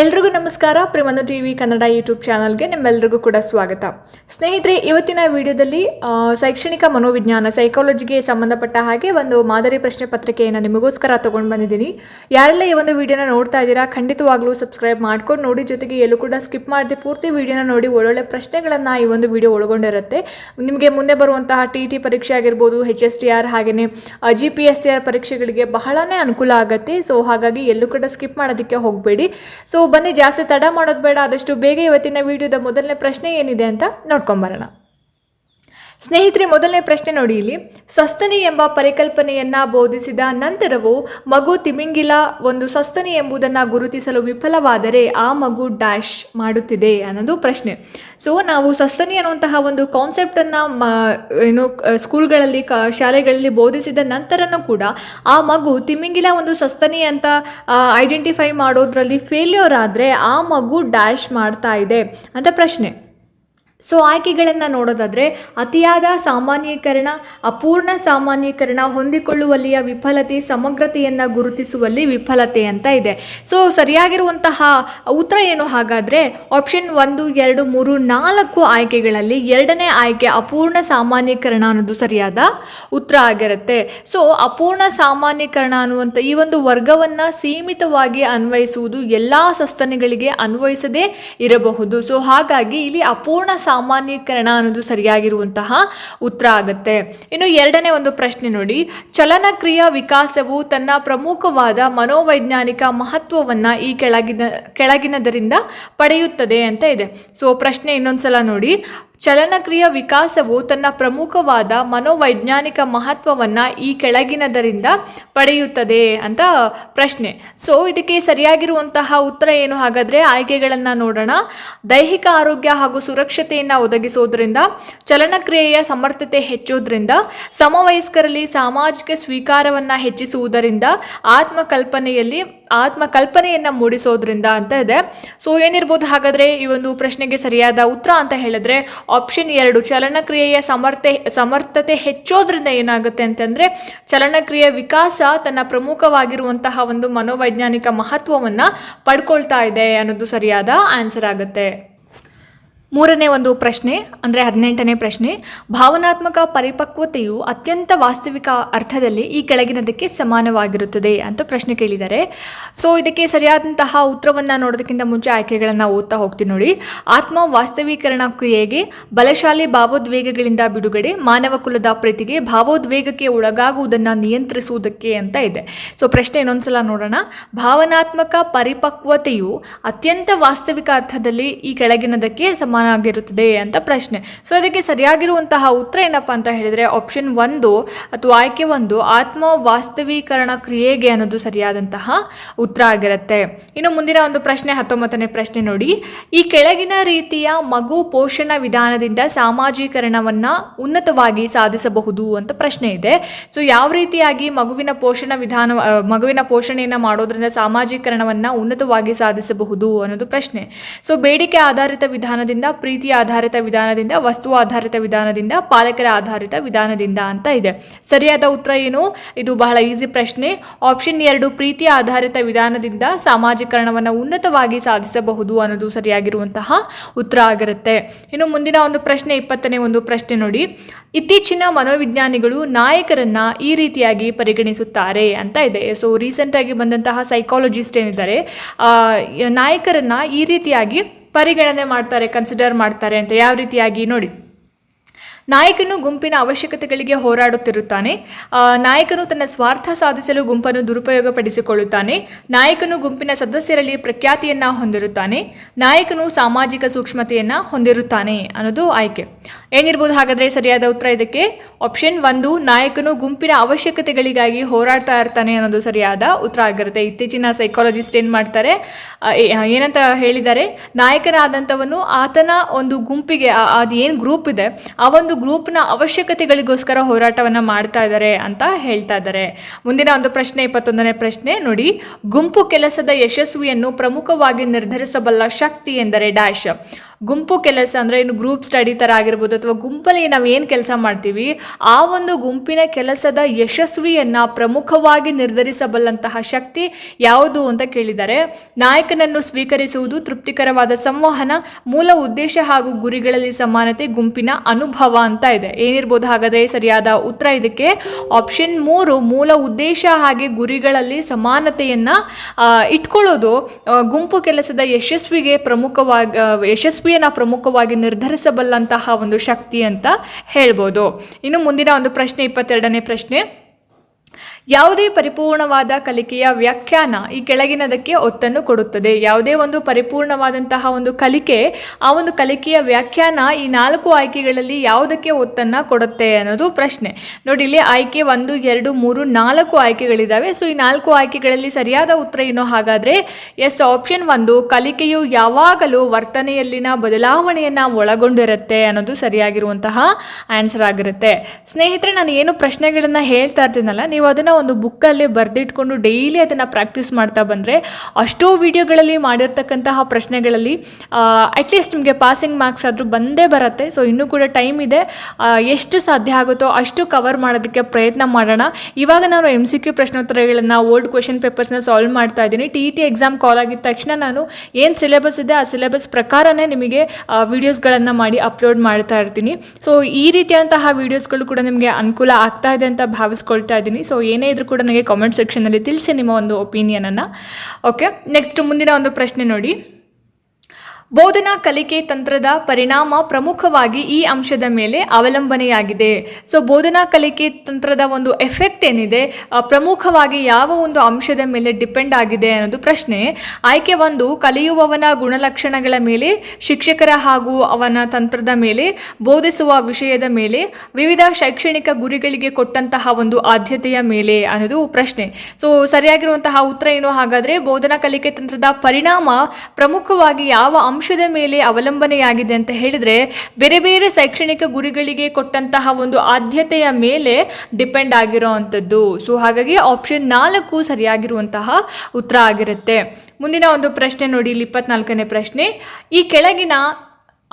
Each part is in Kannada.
ಎಲ್ರಿಗೂ ನಮಸ್ಕಾರ. ಪ್ರೇಮನು ಟಿ ವಿ ಕನ್ನಡ ಯೂಟ್ಯೂಬ್ ಚಾನಲ್ಗೆ ನಿಮ್ಮೆಲ್ಲರಿಗೂ ಕೂಡ ಸ್ವಾಗತ. ಸ್ನೇಹಿತರೆ, ಇವತ್ತಿನ ವಿಡಿಯೋದಲ್ಲಿ ಶೈಕ್ಷಣಿಕ ಮನೋವಿಜ್ಞಾನ, ಸೈಕಾಲಜಿಗೆ ಸಂಬಂಧಪಟ್ಟ ಹಾಗೆ ಒಂದು ಮಾದರಿ ಪ್ರಶ್ನೆ ಪತ್ರಿಕೆಯನ್ನು ನಿಮಗೋಸ್ಕರ ತೊಗೊಂಡು ಬಂದಿದ್ದೀನಿ. ಯಾರೆಲ್ಲ ಈ ಒಂದು ವಿಡಿಯೋನ ನೋಡ್ತಾ ಇದ್ದೀರಾ, ಖಂಡಿತವಾಗ್ಲೂ ಸಬ್ಸ್ಕ್ರೈಬ್ ಮಾಡ್ಕೊಂಡು ನೋಡಿ. ಜೊತೆಗೆ ಎಲ್ಲೂ ಕೂಡ ಸ್ಕಿಪ್ ಮಾಡದೆ ಪೂರ್ತಿ ವಿಡಿಯೋನ ನೋಡಿ. ಒಳ್ಳೊಳ್ಳೆ ಪ್ರಶ್ನೆಗಳನ್ನು ಈ ಒಂದು ವಿಡಿಯೋ ಒಳಗೊಂಡಿರುತ್ತೆ. ನಿಮಗೆ ಮುಂದೆ ಬರುವಂತಹ ಟಿ ಟಿ ಪರೀಕ್ಷೆ ಆಗಿರ್ಬೋದು ಹೆಚ್ ಎಸ್ ಟಿ ಆರ್ ಹಾಗೆಯೇ G P S T R ಪರೀಕ್ಷೆಗಳಿಗೆ ಬಹಳನೇ ಅನುಕೂಲ ಆಗುತ್ತೆ. ಸೊ, ಹಾಗಾಗಿ ಎಲ್ಲೂ ಕೂಡ ಸ್ಕಿಪ್ ಮಾಡೋದಕ್ಕೆ ಹೋಗಬೇಡಿ. ಸೊ ಬನ್ನಿ ಜಾಸ್ತಿ ತಡ ಮಾಡೋದು ಬೇಡ ಆದಷ್ಟು ಬೇಗ ಇವತ್ತಿನ ವಿಡಿಯೋದ ಮೊದಲನೇ ಪ್ರಶ್ನೆ ಏನಿದೆ ಅಂತ ನೋಡ್ಕೊಂಬರೋಣ. ಸ್ನೇಹಿತರೆ, ಮೊದಲನೇ ಪ್ರಶ್ನೆ ನೋಡಿ ಇಲ್ಲಿ. ಸಸ್ತನಿ ಎಂಬ ಪರಿಕಲ್ಪನೆಯನ್ನ ಬೋಧಿಸಿದ ನಂತರವೂ ಮಗು ತಿಮಿಂಗಿಲ ಒಂದು ಸಸ್ತನಿ ಎಂಬುದನ್ನು ಗುರುತಿಸಲು ವಿಫಲವಾದರೆ ಆ ಮಗು ಡ್ಯಾಶ್ ಮಾಡುತ್ತಿದೆ ಅನ್ನೋದು ಪ್ರಶ್ನೆ. ಸೊ ನಾವು ಸಸ್ತನಿ ಅನ್ನುವಂತಹ ಒಂದು ಕಾನ್ಸೆಪ್ಟನ್ನು ಏನು ಸ್ಕೂಲ್ಗಳಲ್ಲಿ ಕ, ಶಾಲೆಗಳಲ್ಲಿ ಬೋಧಿಸಿದ ನಂತರನೂ ಕೂಡ ಆ ಮಗು ತಿಮಿಂಗಿಲ ಒಂದು ಸಸ್ತನಿ ಅಂತ ಐಡೆಂಟಿಫೈ ಮಾಡೋದ್ರಲ್ಲಿ ಫೇಲ್ಯೂರ್ ಆದರೆ ಆ ಮಗು ಡ್ಯಾಶ್ ಮಾಡ್ತಾ ಇದೆ ಅಂತ ಪ್ರಶ್ನೆ. ಸೊ ಆಯ್ಕೆಗಳನ್ನು ನೋಡೋದಾದರೆ ಅತಿಯಾದ ಸಾಮಾನ್ಯೀಕರಣ, ಅಪೂರ್ಣ ಸಾಮಾನ್ಯೀಕರಣ ಹೊಂದಿಕೊಳ್ಳುವಲ್ಲಿಯ ವಿಫಲತೆ, ಸಮಗ್ರತೆಯನ್ನು ಗುರುತಿಸುವಲ್ಲಿ ವಿಫಲತೆ ಅಂತ ಇದೆ. ಸೊ ಸರಿಯಾಗಿರುವಂತಹ ಉತ್ತರ ಏನು? ಹಾಗಾದರೆ ಆಪ್ಷನ್ ಒಂದು, ಎರಡು, ಮೂರು, ನಾಲ್ಕು ಆಯ್ಕೆಗಳಲ್ಲಿ ಎರಡನೇ ಆಯ್ಕೆ ಅಪೂರ್ಣ ಸಾಮಾನ್ಯೀಕರಣ ಅನ್ನೋದು ಸರಿಯಾದ ಉತ್ತರ ಆಗಿರುತ್ತೆ. ಸೊ ಅಪೂರ್ಣ ಸಾಮಾನ್ಯೀಕರಣ ಅನ್ನುವಂಥ ಈ ಒಂದು ವರ್ಗವನ್ನು ಸೀಮಿತವಾಗಿ ಅನ್ವಯಿಸುವುದು ಎಲ್ಲ ಸಸ್ತನಿಗಳಿಗೆ ಅನ್ವಯಿಸದೇ ಇರಬಹುದು. ಸೊ ಹಾಗಾಗಿ ಇಲ್ಲಿ ಅಪೂರ್ಣ ಸಾಮಾನ್ಯೀಕರಣ ಅನ್ನೋದು ಸರಿಯಾಗಿರುವಂತಹ ಉತ್ತರ ಆಗುತ್ತೆ. ಇನ್ನು ಎರಡನೇ ಒಂದು ಪ್ರಶ್ನೆ ನೋಡಿ. ಚಲನಕ್ರಿಯಾ ವಿಕಾಸವು ತನ್ನ ಪ್ರಮುಖವಾದ ಮನೋವೈಜ್ಞಾನಿಕ ಮಹತ್ವವನ್ನು ಈ ಕೆಳಗಿನ, ಕೆಳಗಿನದರಿಂದ ಪಡೆಯುತ್ತದೆ ಅಂತ ಇದೆ. ಸೊ ಪ್ರಶ್ನೆ ಇನ್ನೊಂದ್ಸಲ ನೋಡಿ. ಚಲನಕ್ರಿಯ ವಿಕಾಸವು ತನ್ನ ಪ್ರಮುಖವಾದ ಮನೋವೈಜ್ಞಾನಿಕ ಮಹತ್ವವನ್ನು ಈ ಕೆಳಗಿನದರಿಂದ ಪಡೆಯುತ್ತದೆ ಅಂತ ಪ್ರಶ್ನೆ. ಸೊ ಇದಕ್ಕೆ ಸರಿಯಾಗಿರುವಂತಹ ಉತ್ತರ ಏನು? ಹಾಗಾದರೆ ಆಯ್ಕೆಗಳನ್ನು ನೋಡೋಣ. ದೈಹಿಕ ಆರೋಗ್ಯ ಹಾಗೂ ಸುರಕ್ಷತೆಯನ್ನು ಒದಗಿಸೋದ್ರಿಂದ, ಚಲನಕ್ರಿಯೆಯ ಸಮರ್ಥತೆ ಹೆಚ್ಚೋದ್ರಿಂದ, ಸಮವಯಸ್ಕರಲ್ಲಿ ಸಾಮಾಜಿಕ ಸ್ವೀಕಾರವನ್ನು ಹೆಚ್ಚಿಸುವುದರಿಂದ, ಆತ್ಮಕಲ್ಪನೆಯಲ್ಲಿ ಆತ್ಮಕಲ್ಪನೆಯನ್ನು ಮೂಡಿಸೋದ್ರಿಂದ ಅಂತ ಇದೆ. ಸೊ ಏನಿರ್ಬೋದು ಹಾಗಾದರೆ ಈ ಒಂದು ಪ್ರಶ್ನೆಗೆ ಸರಿಯಾದ ಉತ್ತರ ಅಂತ ಹೇಳಿದ್ರೆ ಆಪ್ಷನ್ ಎರಡು, ಚಲನಕ್ರಿಯೆಯ ಸಮರ್ಥೆ, ಸಮರ್ಥತೆ ಹೆಚ್ಚೋದ್ರಿಂದ ಏನಾಗುತ್ತೆ ಅಂತಂದರೆ, ಚಲನಕ್ರಿಯೆ ವಿಕಾಸ ತನ್ನ ಪ್ರಮುಖವಾಗಿರುವಂತಹ ಒಂದು ಮನೋವೈಜ್ಞಾನಿಕ ಮಹತ್ವವನ್ನು ಪಡ್ಕೊಳ್ತಾ ಇದೆ ಅನ್ನೋದು ಸರಿಯಾದ ಆನ್ಸರ್ ಆಗುತ್ತೆ. ಮೂರನೇ ಒಂದು ಪ್ರಶ್ನೆ, ಅಂದರೆ ಹದಿನೆಂಟನೇ ಪ್ರಶ್ನೆ, ಭಾವನಾತ್ಮಕ ಪರಿಪಕ್ವತೆಯು ಅತ್ಯಂತ ವಾಸ್ತವಿಕ ಅರ್ಥದಲ್ಲಿ ಈ ಕೆಳಗಿನದಕ್ಕೆ ಸಮಾನವಾಗಿರುತ್ತದೆ ಅಂತ ಪ್ರಶ್ನೆ ಕೇಳಿದ್ದಾರೆ. ಸೊ ಇದಕ್ಕೆ ಸರಿಯಾದಂತಹ ಉತ್ತರವನ್ನು ನೋಡೋದಕ್ಕಿಂತ ಮುಂಚೆ ಆಯ್ಕೆಗಳನ್ನು ಓದ್ತಾ ಹೋಗ್ತೀನಿ ನೋಡಿ. ಆತ್ಮ ವಾಸ್ತವೀಕರಣ ಕ್ರಿಯೆಗೆ ಬಲಶಾಲಿ ಭಾವೋದ್ವೇಗಗಳಿಂದ ಬಿಡುಗಡೆ ಮಾನವ ಕುಲದ ಪ್ರೀತಿಗೆ ಭಾವೋದ್ವೇಗಕ್ಕೆ ಒಳಗಾಗುವುದನ್ನು ನಿಯಂತ್ರಿಸುವುದಕ್ಕೆ ಅಂತ ಇದೆ. ಸೊ ಪ್ರಶ್ನೆ ಇನ್ನೊಂದ್ಸಲ ನೋಡೋಣ. ಭಾವನಾತ್ಮಕ ಪರಿಪಕ್ವತೆಯು ಅತ್ಯಂತ ವಾಸ್ತವಿಕ ಅರ್ಥದಲ್ಲಿ ಈ ಕೆಳಗಿನದಕ್ಕೆ ಸಮಾನವಾಗಿರುತ್ತದೆ ಅಂತ ಪ್ರಶ್ನೆ. ಸೊ ಅದಕ್ಕೆ ಸರಿಯಾಗಿರುವಂತಹ ಉತ್ತರ ಏನಪ್ಪ ಅಂತ ಹೇಳಿದರೆ ಆಪ್ಷನ್ ಒಂದು ಅಥವಾ ಆಯ್ಕೆ ಒಂದು ಆತ್ಮ ವಾಸ್ತವೀಕರಣ ಕ್ರಿಯೆಗೆ ಅನ್ನೋದು ಸರಿಯಾದಂತಹ ಉತ್ತರ ಆಗಿರುತ್ತೆ. ಇನ್ನು ಮುಂದಿನ ಒಂದು ಪ್ರಶ್ನೆ, ಹತ್ತೊಂಬತ್ತನೇ ಪ್ರಶ್ನೆ ನೋಡಿ. ಈ ಕೆಳಗಿನ ರೀತಿಯ ಮಗು ಪೋಷಣ ವಿಧಾನದಿಂದ ಸಾಮಾಜೀಕರಣವನ್ನು ಉನ್ನತವಾಗಿ ಸಾಧಿಸಬಹುದು ಅಂತ ಪ್ರಶ್ನೆ ಇದೆ. ಸೊ ಯಾವ ರೀತಿಯಾಗಿ ಮಗುವಿನ ಪೋಷಣ ವಿಧಾನ ಮಗುವಿನ ಪೋಷಣೆಯನ್ನು ಮಾಡೋದ್ರಿಂದ ಸಾಮಾಜೀಕರಣವನ್ನು ಉನ್ನತವಾಗಿ ಸಾಧಿಸಬಹುದು ಅನ್ನೋದು ಪ್ರಶ್ನೆ. ಸೊ ಬೇಡಿಕೆ ಆಧಾರಿತ ವಿಧಾನದಿಂದ ಪ್ರೀತಿ ಆಧಾರಿತ ವಿಧಾನದಿಂದ, ವಸ್ತು ಆಧಾರಿತ ವಿಧಾನದಿಂದ, ಪಾಲಕರ ಆಧಾರಿತ ವಿಧಾನದಿಂದ ಅಂತ ಇದೆ. ಸರಿಯಾದ ಉತ್ತರ ಏನು? ಇದು ಬಹಳ ಈಸಿ ಪ್ರಶ್ನೆ. ಆಪ್ಷನ್ ಎರಡು, ಪ್ರೀತಿ ಆಧಾರಿತ ವಿಧಾನದಿಂದ ಸಾಮಾಜೀಕರಣವನ್ನು ಉನ್ನತವಾಗಿ ಸಾಧಿಸಬಹುದು ಅನ್ನೋದು ಸರಿಯಾಗಿರುವಂತಹ ಉತ್ತರ ಆಗಿರುತ್ತೆ. ಇನ್ನು ಮುಂದಿನ ಒಂದು ಪ್ರಶ್ನೆ, ಇಪ್ಪತ್ತನೇ ಒಂದು ಪ್ರಶ್ನೆ ನೋಡಿ. ಇತ್ತೀಚಿನ ಮನೋವಿಜ್ಞಾನಿಗಳು ನಾಯಕರನ್ನ ಈ ರೀತಿಯಾಗಿ ಪರಿಗಣಿಸುತ್ತಾರೆ ಅಂತ ಇದೆ. ಸೊ ರೀಸೆಂಟಾಗಿ ಬಂದಂತಹ ಸೈಕಾಲಜಿಸ್ಟ್ ಏನಿದ್ದಾರೆ ನಾಯಕರನ್ನ ಈ ರೀತಿಯಾಗಿ ಪರಿಗಣನೆ ಮಾಡ್ತಾರೆ ಕನ್ಸಿಡರ್ ಮಾಡ್ತಾರೆ ಅಂತ ಯಾವ ರೀತಿಯಾಗಿ ನೋಡಿ. ನಾಯಕನು ಗುಂಪಿನ ಅವಶ್ಯಕತೆಗಳಿಗೆ ಹೋರಾಡುತ್ತಿರುತ್ತಾನೆ. ನಾಯಕನು ತನ್ನ ಸ್ವಾರ್ಥ ಸಾಧಿಸಲು ಗುಂಪನ್ನು ದುರುಪಯೋಗಪಡಿಸಿಕೊಳ್ಳುತ್ತಾನೆ. ನಾಯಕನು ಗುಂಪಿನ ಸದಸ್ಯರಲ್ಲಿ ಪ್ರಖ್ಯಾತಿಯನ್ನ ಹೊಂದಿರುತ್ತಾನೆ. ನಾಯಕನು ಸಾಮಾಜಿಕ ಸೂಕ್ಷ್ಮತೆಯನ್ನ ಹೊಂದಿರುತ್ತಾನೆ ಅನ್ನೋದು ಆಯ್ಕೆ. ಏನಿರ್ಬೋದು ಹಾಗಾದ್ರೆ ಸರಿಯಾದ ಉತ್ತರ ಇದಕ್ಕೆ? ಆಪ್ಷನ್ ಒಂದು, ನಾಯಕನು ಗುಂಪಿನ ಅವಶ್ಯಕತೆಗಳಿಗಾಗಿ ಹೋರಾಡ್ತಾ ಇರ್ತಾನೆ ಅನ್ನೋದು ಸರಿಯಾದ ಉತ್ತರ ಆಗಿರುತ್ತೆ. ಇತ್ತೀಚಿನ ಸೈಕಾಲಜಿಸ್ಟ್ ಏನು ಮಾಡ್ತಾರೆ? ಏನಂತ ಹೇಳಿದ್ದಾರೆ? ನಾಯಕನಾದಂಥವನು ಆತನ ಒಂದು ಗುಂಪಿಗೆ ಅದು ಏನು ಗ್ರೂಪ್ ಇದೆ, ಆ ಒಂದು ಗ್ರೂಪ್ನ ಅವಶ್ಯಕತೆಗಳಿಗೋಸ್ಕರ ಹೋರಾಟವನ್ನು ಮಾಡ್ತಾ ಇದ್ದಾರೆ ಅಂತ ಹೇಳ್ತಾ ಇದ್ದಾರೆ ಮುಂದಿನ ಒಂದು ಪ್ರಶ್ನೆ, ಇಪ್ಪತ್ತೊಂದನೇ ಪ್ರಶ್ನೆ ನೋಡಿ. ಗುಂಪು ಕೆಲಸದ ಯಶಸ್ವಿಯನ್ನು ಪ್ರಮುಖವಾಗಿ ನಿರ್ಧರಿಸಬಲ್ಲ ಶಕ್ತಿ ಎಂದರೆ ಡ್ಯಾಶ್. ಗುಂಪು ಕೆಲಸ ಅಂದರೆ ಇನ್ನು ಗ್ರೂಪ್ ಸ್ಟಡಿ ಥರ ಆಗಿರ್ಬೋದು ಅಥವಾ ಗುಂಪಲ್ಲಿ ನಾವು ಏನು ಕೆಲಸ ಮಾಡ್ತೀವಿ, ಆ ಒಂದು ಗುಂಪಿನ ಕೆಲಸದ ಯಶಸ್ವಿಯನ್ನು ಪ್ರಮುಖವಾಗಿ ನಿರ್ಧರಿಸಬಲ್ಲಂತಹ ಶಕ್ತಿ ಯಾವುದು ಅಂತ ಕೇಳಿದ್ದಾರೆ. ನಾಯಕನನ್ನು ಸ್ವೀಕರಿಸುವುದು ತೃಪ್ತಿಕರವಾದ ಸಂವಹನ, ಮೂಲ ಉದ್ದೇಶ ಹಾಗೂ ಗುರಿಗಳಲ್ಲಿ ಸಮಾನತೆ, ಗುಂಪಿನ ಅನುಭವ ಅಂತ ಇದೆ. ಏನಿರ್ಬೋದು ಹಾಗಾದರೆ ಸರಿಯಾದ ಉತ್ತರ ಇದಕ್ಕೆ ಆಪ್ಷನ್ ಮೂರು ಮೂಲ ಉದ್ದೇಶ ಹಾಗೆ ಗುರಿಗಳಲ್ಲಿ ಸಮಾನತೆಯನ್ನು ಇಟ್ಕೊಳ್ಳೋದು ಗುಂಪು ಕೆಲಸದ ಯಶಸ್ವಿಗೆ ಪ್ರಮುಖವಾಗಿ ಯಶಸ್ವಿಯನ್ನು ಪ್ರಮುಖವಾಗಿ ನಿರ್ಧರಿಸಬಲ್ಲಂತಹ ಒಂದು ಶಕ್ತಿ ಅಂತ ಹೇಳ್ಬೋದು. ಇನ್ನು ಮುಂದಿನ ಒಂದು ಪ್ರಶ್ನೆ, ಇಪ್ಪತ್ತೆರಡನೇ ಪ್ರಶ್ನೆ. ಯಾವುದೇ ಪರಿಪೂರ್ಣವಾದ ಕಲಿಕೆಯ ವ್ಯಾಖ್ಯಾನ ಈ ಕೆಳಗಿನದಕ್ಕೆ ಒತ್ತನ್ನು ಕೊಡುತ್ತದೆ. ಯಾವುದೇ ಒಂದು ಪರಿಪೂರ್ಣವಾದಂತಹ ಒಂದು ಕಲಿಕೆ, ಆ ಒಂದು ಕಲಿಕೆಯ ವ್ಯಾಖ್ಯಾನ ಈ ನಾಲ್ಕು ಆಯ್ಕೆಗಳಲ್ಲಿ ಯಾವುದಕ್ಕೆ ಒತ್ತನ್ನು ಕೊಡುತ್ತೆ ಅನ್ನೋದು ಪ್ರಶ್ನೆ. ನೋಡಿ, ಇಲ್ಲಿ ಆಯ್ಕೆ ಒಂದು, ಎರಡು, ಮೂರು, ನಾಲ್ಕು ಆಯ್ಕೆಗಳಿದ್ದಾವೆ. ಸೊ, ಈ ನಾಲ್ಕು ಆಯ್ಕೆಗಳಲ್ಲಿ ಸರಿಯಾದ ಉತ್ತರ ಏನೋ? ಹಾಗಾದರೆ, ಎಸ್, ಆಪ್ಷನ್ ಒಂದು, ಕಲಿಕೆಯು ಯಾವಾಗಲೂ ವರ್ತನೆಯಲ್ಲಿನ ಬದಲಾವಣೆಯನ್ನು ಒಳಗೊಂಡಿರುತ್ತೆ ಅನ್ನೋದು ಸರಿಯಾಗಿರುವಂತಹ ಆನ್ಸರ್ ಆಗಿರುತ್ತೆ. ಸ್ನೇಹಿತರೆ, ನಾನು ಏನು ಪ್ರಶ್ನೆಗಳನ್ನು ಹೇಳ್ತಾ ಇರ್ತೀನಲ್ಲ, ನೀವು ಅದನ್ನು ಒಂದು ಬುಕ್ಕಲ್ಲಿ ಬರೆದಿಟ್ಕೊಂಡು ಡೈಲಿ ಅದನ್ನು ಪ್ರಾಕ್ಟೀಸ್ ಮಾಡ್ತಾ ಬಂದರೆ ಅಷ್ಟೋ ವಿಡಿಯೋಗಳಲ್ಲಿ ಮಾಡಿರ್ತಕ್ಕಂತಹ ಪ್ರಶ್ನೆಗಳಲ್ಲಿ ಅಟ್ಲೀಸ್ಟ್ ನಿಮಗೆ ಪಾಸಿಂಗ್ ಮಾರ್ಕ್ಸ್ ಆದರೂ ಬಂದೇ ಬರುತ್ತೆ. ಸೊ ಇನ್ನೂ ಕೂಡ ಟೈಮ್ ಇದೆ. ಎಷ್ಟು ಸಾಧ್ಯ ಆಗುತ್ತೋ ಅಷ್ಟು ಕವರ್ ಮಾಡೋದಕ್ಕೆ ಪ್ರಯತ್ನ ಮಾಡೋಣ. ಇವಾಗ ನಾನು ಎಂ ಸಿ ಕ್ಯೂ ಪ್ರಶ್ನೋತ್ತರಗಳನ್ನು ಓಲ್ಡ್ ಕ್ವೆಶನ್ ಪೇಪರ್ಸ್ನ ಸಾಲ್ವ್ ಮಾಡ್ತಾ ಇದ್ದೀನಿ. ಟಿ ಟಿ ಎಕ್ಸಾಮ್ ಕಾಲ್ ಆಗಿದ ತಕ್ಷಣ ನಾನು ಏನು ಸಿಲೆಬಸ್ ಇದೆ, ಆ ಸಿಲೆಬಸ್ ಪ್ರಕಾರನೇ ನಿಮಗೆ ವೀಡಿಯೋಸ್ಗಳನ್ನು ಮಾಡಿ ಅಪ್ಲೋಡ್ ಮಾಡ್ತಾ ಇರ್ತೀನಿ. ಸೊ ಈ ರೀತಿಯಾದಂತಹ ವೀಡಿಯೋಸ್ಗಳು ಕೂಡ ನಿಮಗೆ ಅನುಕೂಲ ಆಗ್ತಾ ಇದೆ ಅಂತ ಭಾವಿಸ್ಕೊಳ್ತಾ ಇದ್ದೀನಿ. ಸೊ ಏನೇ ಇದ್ರೂ ಕೂಡ ನನಗೆ ಕಾಮೆಂಟ್ ಸೆಕ್ಷನಲ್ಲಿ ತಿಳಿಸಿ ನಿಮ್ಮ ಒಂದು ಒಪಿನಿಯನನ್ನು ಓಕೆ ನೆಕ್ಸ್ಟ್ ಮುಂದಿನ ಒಂದು ಪ್ರಶ್ನೆ ನೋಡಿ. ಬೋಧನಾ ಕಲಿಕೆ ತಂತ್ರದ ಪರಿಣಾಮ ಪ್ರಮುಖವಾಗಿ ಈ ಅಂಶದ ಮೇಲೆ ಅವಲಂಬನೆಯಾಗಿದೆ. ಸೊ ಬೋಧನಾ ಕಲಿಕೆ ತಂತ್ರದ ಒಂದು ಎಫೆಕ್ಟ್ ಏನಿದೆ? ಪ್ರಮುಖವಾಗಿ ಯಾವ ಒಂದು ಅಂಶದ ಮೇಲೆ ಡಿಪೆಂಡ್ ಆಗಿದೆ ಅನ್ನೋದು ಪ್ರಶ್ನೆ. ಆಯ್ಕೆ ಒಂದು, ಕಲಿಯುವವನ ಗುಣಲಕ್ಷಣಗಳ ಮೇಲೆ, ಶಿಕ್ಷಕರ ಹಾಗೂ ಅವನ ತಂತ್ರದ ಮೇಲೆ, ಬೋಧಿಸುವ ವಿಷಯದ ಮೇಲೆ, ವಿವಿಧ ಶೈಕ್ಷಣಿಕ ಗುರಿಗಳಿಗೆ ಕೊಟ್ಟಂತಹ ಒಂದು ಆದ್ಯತೆಯ ಮೇಲೆ ಅನ್ನೋದು ಪ್ರಶ್ನೆ. ಸೊ ಸರಿಯಾಗಿರುವಂತಹ ಉತ್ತರ ಏನು? ಹಾಗಾದರೆ ಬೋಧನಾ ಕಲಿಕೆ ತಂತ್ರದ ಪರಿಣಾಮ ಪ್ರಮುಖವಾಗಿ ಯಾವ ಅಂಶದ ಮೇಲೆ ಅವಲಂಬನೆಯಾಗಿದೆ ಅಂತ ಹೇಳಿದರೆ ಬೇರೆ ಬೇರೆ ಶೈಕ್ಷಣಿಕ ಗುರಿಗಳಿಗೆ ಕೊಟ್ಟಂತಹ ಒಂದು ಆದ್ಯತೆಯ ಮೇಲೆ ಡಿಪೆಂಡ್ ಆಗಿರೋ ಅಂಥದ್ದು ಸೊ ಹಾಗಾಗಿ ಆಪ್ಷನ್ ನಾಲ್ಕು ಸರಿಯಾಗಿರುವಂತಹ ಉತ್ತರ ಆಗಿರುತ್ತೆ. ಮುಂದಿನ ಒಂದು ಪ್ರಶ್ನೆ ನೋಡಿ, ಇಲ್ಲಿ ಇಪ್ಪತ್ನಾಲ್ಕನೇ ಪ್ರಶ್ನೆ. ಈ ಕೆಳಗಿನ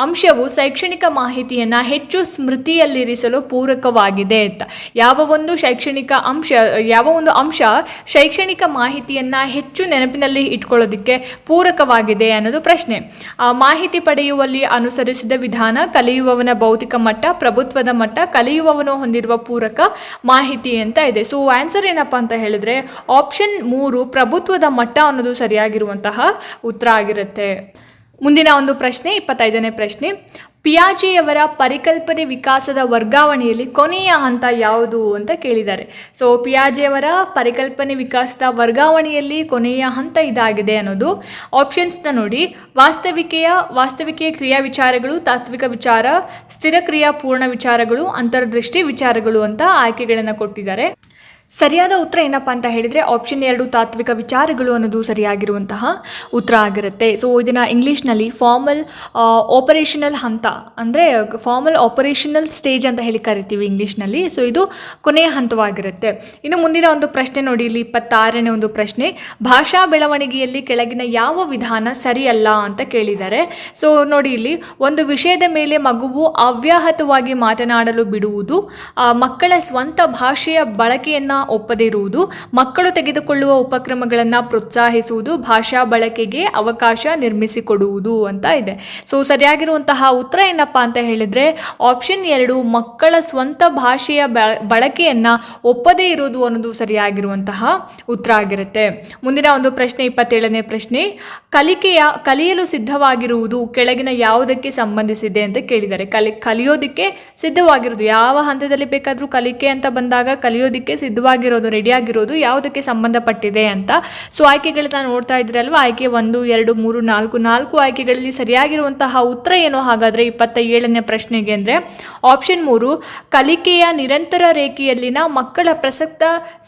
ಅಂಶವು ಶೈಕ್ಷಣಿಕ ಮಾಹಿತಿಯನ್ನು ಹೆಚ್ಚು ಸ್ಮೃತಿಯಲ್ಲಿರಿಸಲು ಪೂರಕವಾಗಿದೆ ಅಂತ. ಯಾವ ಒಂದು ಶೈಕ್ಷಣಿಕ ಅಂಶ, ಯಾವ ಒಂದು ಅಂಶ ಶೈಕ್ಷಣಿಕ ಮಾಹಿತಿಯನ್ನು ಹೆಚ್ಚು ನೆನಪಿನಲ್ಲಿ ಇಟ್ಕೊಳ್ಳೋದಕ್ಕೆ ಪೂರಕವಾಗಿದೆ ಅನ್ನೋದು ಪ್ರಶ್ನೆ. ಮಾಹಿತಿ ಪಡೆಯುವಲ್ಲಿ ಅನುಸರಿಸಿದ ವಿಧಾನ ಕಲಿಯುವವನ ಭೌತಿಕ ಮಟ್ಟ, ಪ್ರಭುತ್ವದ ಮಟ್ಟ, ಕಲಿಯುವವನು ಹೊಂದಿರುವ ಪೂರಕ ಮಾಹಿತಿ ಅಂತ ಇದೆ. ಸೊ ಆನ್ಸರ್ ಏನಪ್ಪ ಅಂತ ಹೇಳಿದ್ರೆ ಆಪ್ಷನ್ ಮೂರು ಪ್ರಭುತ್ವದ ಮಟ್ಟ ಅನ್ನೋದು ಸರಿಯಾಗಿರುವಂತಹ ಉತ್ತರ ಆಗಿರುತ್ತೆ. ಮುಂದಿನ ಒಂದು ಪ್ರಶ್ನೆ, ಇಪ್ಪತ್ತೈದನೇ ಪ್ರಶ್ನೆ. ಪಿಯಾಜಿಯವರ ಪರಿಕಲ್ಪನೆ ವಿಕಾಸದ ವರ್ಗಾವಣೆಯಲ್ಲಿ ಕೊನೆಯ ಹಂತ ಯಾವುದು ಅಂತ ಕೇಳಿದ್ದಾರೆ. ಸೊ ಪಿಯಾಜಿಯವರ ಪರಿಕಲ್ಪನೆ ವಿಕಾಸದ ವರ್ಗಾವಣೆಯಲ್ಲಿ ಕೊನೆಯ ಹಂತ ಇದಾಗಿದೆ ಅನ್ನೋದು ಆಪ್ಷನ್ಸ್ನ ನೋಡಿ. ವಾಸ್ತವಿಕೆಯ ವಾಸ್ತವಿಕೆಯ ಕ್ರಿಯಾ ವಿಚಾರಗಳು, ತಾತ್ವಿಕ ವಿಚಾರ, ಸ್ಥಿರ ಕ್ರಿಯಾ ಪೂರ್ಣ ವಿಚಾರಗಳು, ಅಂತರ್ದೃಷ್ಟಿ ವಿಚಾರಗಳು ಅಂತ ಆಯ್ಕೆಗಳನ್ನು ಕೊಟ್ಟಿದ್ದಾರೆ. ಸರಿಯಾದ ಉತ್ತರ ಏನಪ್ಪ ಅಂತ ಹೇಳಿದರೆ ಆಪ್ಷನ್ ಎರಡು ತಾತ್ವಿಕ ವಿಚಾರಗಳು ಅನ್ನೋದು ಸರಿಯಾಗಿರುವಂತಹ ಉತ್ತರ ಆಗಿರುತ್ತೆ. ಸೊ ಇದನ್ನು ಇಂಗ್ಲೀಷ್ನಲ್ಲಿ ಫಾರ್ಮಲ್ ಆಪರೇಷನಲ್ ಹಂತ, ಅಂದರೆ ಫಾರ್ಮಲ್ ಆಪರೇಷನಲ್ ಸ್ಟೇಜ್ ಅಂತ ಹೇಳಿ ಕರಿತೀವಿ ಇಂಗ್ಲೀಷ್ನಲ್ಲಿ ಸೊ ಇದು ಕೊನೆಯ ಹಂತವಾಗಿರುತ್ತೆ. ಇನ್ನು ಮುಂದಿನ ಒಂದು ಪ್ರಶ್ನೆ ನೋಡಿ, ಇಲ್ಲಿ ಇಪ್ಪತ್ತಾರನೇ ಒಂದು ಪ್ರಶ್ನೆ. ಭಾಷಾ ಬೆಳವಣಿಗೆಯಲ್ಲಿ ಕೆಳಗಿನ ಯಾವ ವಿಧಾನ ಸರಿಯಲ್ಲ ಅಂತ ಕೇಳಿದ್ದಾರೆ. ಸೊ ನೋಡಿ ಇಲ್ಲಿ, ಒಂದು ವಿಷಯದ ಮೇಲೆ ಮಗುವು ಅವ್ಯಾಹತವಾಗಿ ಮಾತನಾಡಲು ಬಿಡುವುದು ಮಕ್ಕಳ ಸ್ವಂತ ಭಾಷೆಯ ಬಳಕೆಯನ್ನು ಒಪ್ಪದೇ ಇರುವುದು ಮಕ್ಕಳು ತೆಗೆದುಕೊಳ್ಳುವ ಉಪಕ್ರಮಗಳನ್ನು ಪ್ರೋತ್ಸಾಹಿಸುವುದು, ಭಾಷಾ ಬಳಕೆಗೆ ಅವಕಾಶ ನಿರ್ಮಿಸಿಕೊಡುವುದು ಅಂತ ಇದೆ. ಸೊ ಸರಿಯಾಗಿರುವಂತಹ ಉತ್ತರ ಏನಪ್ಪ ಅಂತ ಹೇಳಿದರೆ ಆಪ್ಷನ್ ಎರಡು, ಮಕ್ಕಳ ಸ್ವಂತ ಭಾಷೆಯ ಬಳಕೆಯನ್ನು ಒಪ್ಪದೇ ಇರುವುದು ಅನ್ನೋದು ಸರಿಯಾಗಿರುವಂತಹ ಉತ್ತರ ಆಗಿರುತ್ತೆ. ಮುಂದಿನ ಒಂದು ಪ್ರಶ್ನೆ, ಇಪ್ಪತ್ತೇಳನೇ ಪ್ರಶ್ನೆ, ಕಲಿಕೆಯ, ಕಲಿಯಲು ಸಿದ್ಧವಾಗಿರುವುದು ಕೆಳಗಿನ ಯಾವುದಕ್ಕೆ ಸಂಬಂಧಿಸಿದೆ ಅಂತ ಕೇಳಿದ್ದಾರೆ. ಕಲಿ, ಕಲಿಯೋದಕ್ಕೆ ಸಿದ್ಧವಾಗಿರುವುದು ಯಾವ ಹಂತದಲ್ಲಿ ಬೇಕಾದರೂ ಕಲಿಕೆ ಅಂತ ಬಂದಾಗ ಕಲಿಯೋದಕ್ಕೆ ಸಿದ್ಧವಾಗಿರೋದು ರೆಡಿಯಾಗಿರೋದು ಯಾವುದಕ್ಕೆ ಸಂಬಂಧಪಟ್ಟಿದೆ ಅಂತ. ಸೊ ಆಯ್ಕೆಗಳನ್ನ ನೋಡ್ತಾ ಇದ್ರಲ್ವ ಆಯ್ಕೆ ಒಂದು, ಎರಡು, ಮೂರು, ನಾಲ್ಕು ನಾಲ್ಕು ಆಯ್ಕೆಗಳಲ್ಲಿ ಸರಿಯಾಗಿರುವಂತಹ ಉತ್ತರ ಏನು? ಹಾಗಾದರೆ ಇಪ್ಪತ್ತ ಏಳನೇ ಪ್ರಶ್ನೆಗೆ ಅಂದರೆ ಆಪ್ಷನ್ ಮೂರು, ಕಲಿಕೆಯ ನಿರಂತರ ರೇಖೆಯಲ್ಲಿನ ಮಕ್ಕಳ ಪ್ರಸಕ್ತ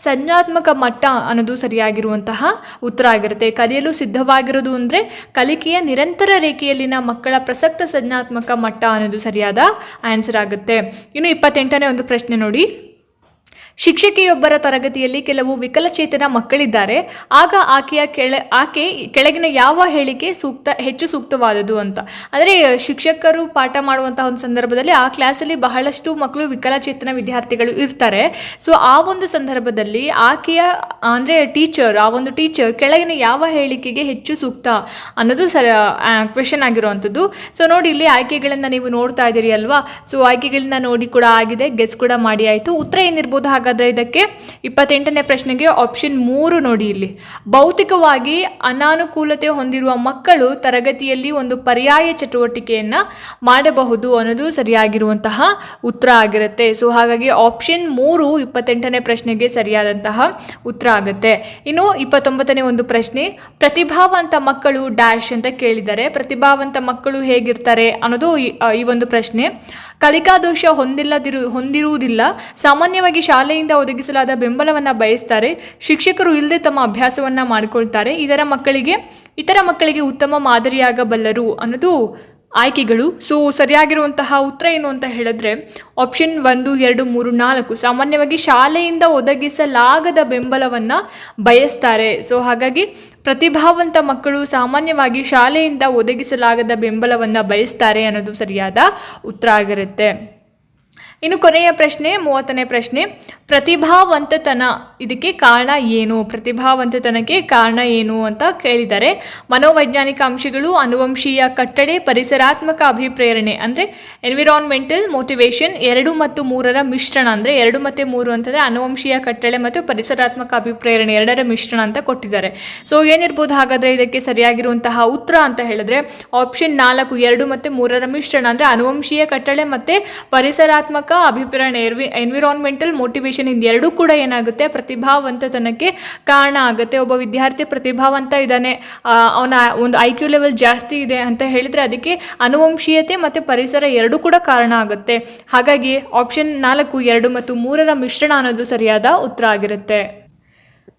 ಸಂಜ್ಞಾತ್ಮಕ ಮಟ್ಟ ಅನ್ನೋದು ಸರಿಯಾಗಿರುವಂತಹ ಉತ್ತರ ಆಗಿರುತ್ತೆ. ಕಲಿಯಲು ಸಿದ್ಧವಾಗಿರೋದು ಅಂದರೆ, ಕಲಿಕೆಯ ನಿರಂತರ ರೇಖೆಯಲ್ಲಿನ ಮಕ್ಕಳ ಪ್ರಸಕ್ತ ಸಂಜ್ಞಾತ್ಮಕ ಮಟ್ಟ ಅನ್ನೋದು ಸರಿಯಾದ ಆನ್ಸರ್ ಆಗುತ್ತೆ. ಇನ್ನು ಇಪ್ಪತ್ತೆಂಟನೇ ಒಂದು ಪ್ರಶ್ನೆ ನೋಡಿ. ಶಿಕ್ಷಕಿಯೊಬ್ಬರ ತರಗತಿಯಲ್ಲಿ ಕೆಲವು ವಿಕಲಚೇತನ ಮಕ್ಕಳಿದ್ದಾರೆ. ಆಗ ಆಕೆಯ ಕೆಳ, ಆಕೆ ಕೆಳಗಿನ ಯಾವ ಹೇಳಿಕೆ ಸೂಕ್ತ, ಹೆಚ್ಚು ಸೂಕ್ತವಾದದು ಅಂತ. ಅಂದರೆ ಶಿಕ್ಷಕರು ಪಾಠ ಮಾಡುವಂತಹ ಒಂದು ಸಂದರ್ಭದಲ್ಲಿ ಆ ಕ್ಲಾಸಲ್ಲಿ ಬಹಳಷ್ಟು ಮಕ್ಕಳು ವಿಕಲಚೇತನ ವಿದ್ಯಾರ್ಥಿಗಳು ಇರ್ತಾರೆ. ಸೊ, ಆ ಒಂದು ಸಂದರ್ಭದಲ್ಲಿ ಆಕೆಯ, ಅಂದರೆ ಟೀಚರ್, ಆ ಒಂದು ಟೀಚರ್ ಕೆಳಗಿನ ಯಾವ ಹೇಳಿಕೆಗೆ ಹೆಚ್ಚು ಸೂಕ್ತ ಅನ್ನೋದು ಸರ ಕ್ವೆಶನ್ ಆಗಿರುವಂಥದ್ದು. ಸೊ, ನೋಡಿ, ಇಲ್ಲಿ ಆಯ್ಕೆಗಳನ್ನು ನೀವು ನೋಡ್ತಾ ಇದ್ದೀರಿ ಅಲ್ವಾ? ಸೊ, ಆಯ್ಕೆಗಳನ್ನ ನೋಡಿ ಕೂಡ ಆಗಿದೆ. ಗೆಸ್ ಕೂಡ ಮಾಡಿ ಆಯಿತು. ಉತ್ತರ ಏನಿರ್ಬೋದು ಹಾಗಾದರೆ ಇದಕ್ಕೆ ಇಪ್ಪತ್ತೆಂಟನೇ ಪ್ರಶ್ನೆಗೆ ಆಪ್ಷನ್ ಮೂರು ನೋಡಿ ಇಲ್ಲಿ. ಭೌತಿಕವಾಗಿ ಅನಾನುಕೂಲತೆ ಹೊಂದಿರುವ ಮಕ್ಕಳು ತರಗತಿಯಲ್ಲಿ ಒಂದು ಪರ್ಯಾಯ ಚಟುವಟಿಕೆಯನ್ನು ಮಾಡಬಹುದು ಅನ್ನೋದು ಸರಿಯಾಗಿರುವಂತಹ ಉತ್ತರ ಆಗಿರುತ್ತೆ. ಸೊ ಹಾಗಾಗಿ ಆಪ್ಷನ್ ಮೂರು ಇಪ್ಪತ್ತೆಂಟನೇ ಪ್ರಶ್ನೆಗೆ ಸರಿಯಾದಂತಹ ಉತ್ತರ ಆಗುತ್ತೆ. ಇನ್ನು ಇಪ್ಪತ್ತೊಂಬತ್ತನೇ ಒಂದು ಪ್ರಶ್ನೆ, ಪ್ರತಿಭಾವಂತ ಮಕ್ಕಳು ಡ್ಯಾಶ್ ಅಂತ ಕೇಳಿದ್ದಾರೆ ಪ್ರತಿಭಾವಂತ ಮಕ್ಕಳು ಹೇಗಿರ್ತಾರೆ ಅನ್ನೋದು ಈ- ಒಂದು ಪ್ರಶ್ನೆ. ಕಲಿಕಾ ದೋಷ ಹೊಂದಿಲ್ಲದಿರು, ಹೊಂದಿರುವುದಿಲ್ಲ. ಸಾಮಾನ್ಯವಾಗಿ ಶಾಲೆಯಿಂದ ಒದಗಿಸಲಾದ ಬೆಂಬಲವನ್ನು ಬಯಸ್ತಾರೆ. ಶಿಕ್ಷಕರು ಇಲ್ಲದೆ ತಮ್ಮ ಅಭ್ಯಾಸವನ್ನು ಮಾಡಿಕೊಳ್ತಾರೆ. ಇದರ ಮಕ್ಕಳಿಗೆ, ಇತರ ಮಕ್ಕಳಿಗೆ ಉತ್ತಮ ಮಾದರಿಯಾಗಬಲ್ಲರು ಅನ್ನೋದು ಆಯ್ಕೆಗಳು. ಸೊ ಸರಿಯಾಗಿರುವಂತಹ ಉತ್ತರ ಏನು ಅಂತ ಹೇಳಿದ್ರೆ ಆಪ್ಷನ್ ಒಂದು, ಎರಡು, ಮೂರು, ನಾಲ್ಕು ಸಾಮಾನ್ಯವಾಗಿ ಶಾಲೆಯಿಂದ ಒದಗಿಸಲಾಗದ ಬೆಂಬಲವನ್ನು ಬಯಸ್ತಾರೆ. ಸೊ ಹಾಗಾಗಿ ಪ್ರತಿಭಾವಂತ ಮಕ್ಕಳು ಸಾಮಾನ್ಯವಾಗಿ ಶಾಲೆಯಿಂದ ಒದಗಿಸಲಾಗದ ಬೆಂಬಲವನ್ನು ಬಯಸ್ತಾರೆ ಅನ್ನೋದು ಸರಿಯಾದ ಉತ್ತರ ಆಗಿರುತ್ತೆ. ಇನ್ನು ಕೊನೆಯ ಪ್ರಶ್ನೆ, ಮೂವತ್ತನೇ ಪ್ರಶ್ನೆ ಪ್ರತಿಭಾವಂತತನ ಇದಕ್ಕೆ ಕಾರಣ ಏನು? ಪ್ರತಿಭಾವಂತತನಕ್ಕೆ ಕಾರಣ ಏನು ಅಂತ ಕೇಳಿದ್ದಾರೆ ಮನೋವೈಜ್ಞಾನಿಕ ಅಂಶಗಳು ಅನುವಂಶೀಯ ಕಟ್ಟಳೆ, ಪರಿಸರಾತ್ಮಕ ಅಭಿಪ್ರೇರಣೆ ಅಂದರೆ ಎನ್ವಿರಾನ್ಮೆಂಟಲ್ ಮೋಟಿವೇಶನ್ ಎರಡು ಮತ್ತು ಮೂರರ ಮಿಶ್ರಣ ಅಂದರೆ ಎರಡು ಮತ್ತು ಮೂರು ಅಂತಂದರೆ ಅನುವಂಶೀಯ ಕಟ್ಟಳೆ ಮತ್ತು ಪರಿಸರಾತ್ಮಕ ಅಭಿಪ್ರೇರಣೆ ಎರಡರ ಮಿಶ್ರಣ ಅಂತ ಕೊಟ್ಟಿದ್ದಾರೆ. ಸೊ ಏನಿರ್ಬೋದು? ಹಾಗಾದರೆ ಇದಕ್ಕೆ ಸರಿಯಾಗಿರುವಂತಹ ಉತ್ತರ ಅಂತ ಹೇಳಿದ್ರೆ ಆಪ್ಷನ್ ನಾಲ್ಕು, ಎರಡು ಮತ್ತು ಮೂರರ ಮಿಶ್ರಣ ಅಂದರೆ ಅನುವಂಶೀಯ ಕಟ್ಟಳೆ ಮತ್ತು ಪರಿಸರಾತ್ಮಕ ಅಭಿಪ್ರೇರಣೆ ಎನ್ವಿರಾನ್ಮೆಂಟಲ್ ಮೋಟಿವೇಶನ್ ಇದೆರಡೂ ಕೂಡ ಏನಾಗುತ್ತೆ? ಪ್ರತಿಭಾವಂತತನಕ್ಕೆ ಕಾರಣ ಆಗುತ್ತೆ. ಒಬ್ಬ ವಿದ್ಯಾರ್ಥಿ ಪ್ರತಿಭಾವಂತ ಇದ್ದಾನೆ ಅವನ ಒಂದು ಐ ಕ್ಯೂ ಲೆವೆಲ್ ಜಾಸ್ತಿ ಇದೆ ಅಂತ ಹೇಳಿದರೆ ಅದಕ್ಕೆ ಅನುವಂಶೀಯತೆ ಮತ್ತು ಪರಿಸರ ಎರಡೂ ಕೂಡ ಕಾರಣ ಆಗುತ್ತೆ. ಹಾಗಾಗಿ ಆಪ್ಷನ್ ನಾಲ್ಕು, ಎರಡು ಮತ್ತು ಮೂರರ ಮಿಶ್ರಣ ಅನ್ನೋದು ಸರಿಯಾದ ಉತ್ತರ ಆಗಿರುತ್ತೆ.